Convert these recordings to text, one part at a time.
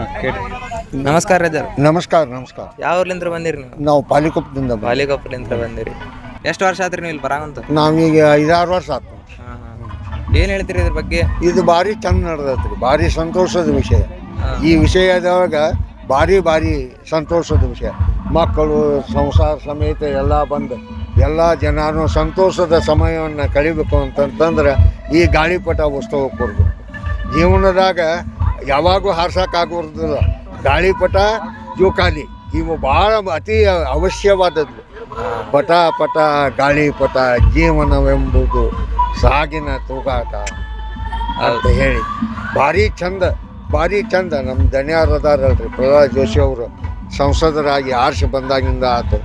ನಮಸ್ಕಾರ ರಜರ್. ನಮಸ್ಕಾರ ನಮಸ್ಕಾರ. ಯಾವ ಊರ್ಲಿಂತ್ರ ಬಂದಿರಿ ನೀವು? ನಾವು ಪಾಲಿಕೊಪ್ಪದಿಂದ ಬಂದ್ವಿ. ಬಾಲಿಕೊಪ್ಪಲಿಂತ್ರ ಬಂದಿರಿ. ಎಷ್ಟು ವರ್ಷ ಆತ್ರಿ ನೀವು ಇಲ್ಲಿ ಬರಂತ ನಾವೀಗ ಐದಾರು ವರ್ಷ ಆತು. ಏನ್ ಹೇಳ್ತೀರಿ ಇದ್ರ ಬಗ್ಗೆ? ಇದು ಭಾರಿ ಚಂದ ನಡೆದೈತ್ರಿ ಭಾರಿ ಸಂತೋಷದ ವಿಷಯ. ಈ ವಿಷಯದೊಳಗ ಭಾರಿ ಭಾರಿ ಸಂತೋಷದ ವಿಷಯ. ಮಕ್ಕಳು ಸಂಸಾರ ಸಮೇತ ಎಲ್ಲ ಬಂದು ಎಲ್ಲ ಜನರು ಸಂತೋಷದ ಸಮಯವನ್ನು ಕಳಿಬೇಕು ಅಂತಂತಂದ್ರೆ ಈ ಗಾಳಿಪಟ ಉತ್ಸವ ಕೊಡ್ಬೇಕು. ಜೀವನದಾಗ ಯಾವಾಗೂ ಹಾರ್ಸಕ್ಕಾಗೋದಿಲ್ಲ ಗಾಳಿಪಟ ಜೋಕಾಲಿ. ಇವು ಭಾಳ ಅತಿ ಅವಶ್ಯವಾದದ್ದು. ಪಟ ಪಟ ಗಾಳಿಪಟ ಜೀವನವೆಂಬುದು ಸಾಗಿನ ತೂಗಾಟ ಅಂತ ಹೇಳಿ. ಭಾರಿ ಚಂದ ಭಾರಿ ಚಂದ. ನಮ್ಮ ಅದಾರಲ್ರಿ. ಪ್ರಹ್ಲಾದ್ ಜೋಶಿ ಅವರು ಸಂಸದರಾಗಿ ಆರ್ಷ ಬಂದಾಗಿಂದ ಆತು.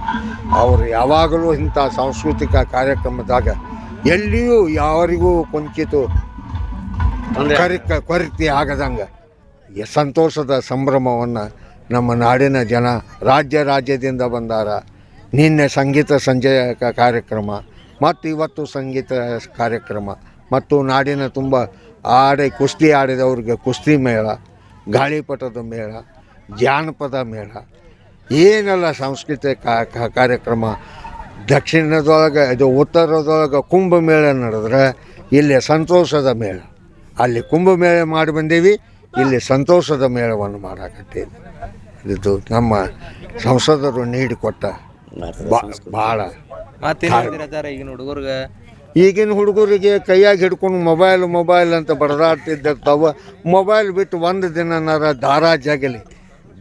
ಅವರು ಯಾವಾಗಲೂ ಇಂಥ ಸಾಂಸ್ಕೃತಿಕ ಕಾರ್ಯಕ್ರಮದಾಗ ಎಲ್ಲಿಯೂ ಯಾರಿಗೂ ಕೊಂಚಿತು ಕರಿ ಕೊರತೆ ಆಗದಂಗೆ. ಸಂತೋಷದ ಸಂಭ್ರಮವನ್ನು ನಮ್ಮ ನಾಡಿನ ಜನ ರಾಜ್ಯ ರಾಜ್ಯದಿಂದ ಬಂದಾರ. ನಿನ್ನೆ ಸಂಗೀತ ಸಂಜೆಯ ಕಾರ್ಯಕ್ರಮ, ಮತ್ತು ಇವತ್ತು ಸಂಗೀತ ಕಾರ್ಯಕ್ರಮ, ಮತ್ತು ನಾಡಿನ ತುಂಬ ಆಡಿ ಕುಸ್ತಿ ಆಡಿದವ್ರಿಗೆ ಕುಸ್ತಿ ಮೇಳ, ಗಾಳಿಪಟದ ಮೇಳ, ಜಾನಪದ ಮೇಳ, ಏನೆಲ್ಲ ಸಾಂಸ್ಕೃತಿಕ ಕಾರ್ಯಕ್ರಮ, ದಕ್ಷಿಣದೊಳಗೆ ಇದು ಉತ್ತರದೊಳಗೆ ಕುಂಭಮೇಳ ನಡೆದ್ರೆ, ಇಲ್ಲಿ ಸಂತೋಷದ ಮೇಳ. ಅಲ್ಲಿ ಕುಂಭಮೇಳ ಮಾಡಿ ಬಂದೀವಿ. ಇಲ್ಲಿ ಸಂತೋಷದ ಮೇಳವನ್ನು ಮಾಡಾಕತ್ತೇವೆ ಇದು ನಮ್ಮ ಸಂಸದರು ನೀಡಿಕೊಟ್ಟ ಬಾ- ಭಾಳ ಈಗಿನ ಹುಡುಗರಿಗೆ? ಈಗಿನ ಹುಡುಗರಿಗೆ ಕೈಯಾಗಿ ಹಿಡ್ಕೊಂಡು ಮೊಬೈಲ್ ಮೊಬೈಲ್ ಅಂತ ಬಡದಾಡ್ತಿದ್ದಿರ್ತಾವ ಮೊಬೈಲ್ ಬಿಟ್ಟು ಒಂದು ದಿನನಾರ ದಾರಾ ಜಗಲಿ.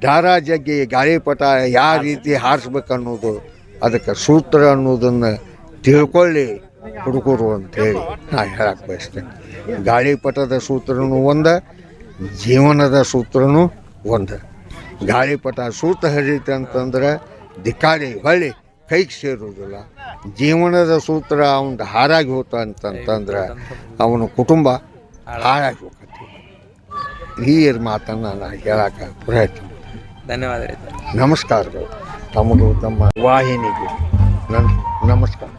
ದಾರಾ ಜಗ್ಗಿ ಗಾಳಿಪಟ ಯಾವ ರೀತಿ ಹಾರಿಸ್ಬೇಕು ಅನ್ನೋದು ಅದಕ್ಕೆ ಸೂತ್ರ ಅನ್ನೋದನ್ನು ತಿಳ್ಕೊಳ್ಳಿ ಹುಡುಗರು ಅಂತೇಳಿ ನಾ ಹೇಳಕ್ಕೆ ಬಯಸ್ತೇನೆ. ಗಾಳಿಪಟದ ಸೂತ್ರನೂ ಒಂದ ಜೀವನದ ಸೂತ್ರನೂ ಒಂದು. ಗಾಳಿಪಟ ಸೂತ್ರ ಹರಿತೆ ಅಂತಂದ್ರೆ ಧಿಕಾರಿ ಹೊಳ್ಳಿ ಕೈಗೆ ಸೇರುವುದಿಲ್ಲ. ಜೀವನದ ಸೂತ್ರ ಅವನ ಹಾರಾಗಿ ಹೋತ ಅಂತಂತಂದ್ರೆ ಅವನ ಕುಟುಂಬ ಹಾಳಾಗಿ ಹೋಗತ್ತೆ. ಈ ಮಾತನ್ನು ನಾನು ಹೇಳಕ್ಕೆ ಪ್ರಯತ್ನ. ಧನ್ಯವಾದ ನಮಸ್ಕಾರಗಳು. ತಮಗೂ ತಮ್ಮ ವಾಹಿನಿಗೂ ನನ್ನ ನಮಸ್ಕಾರ.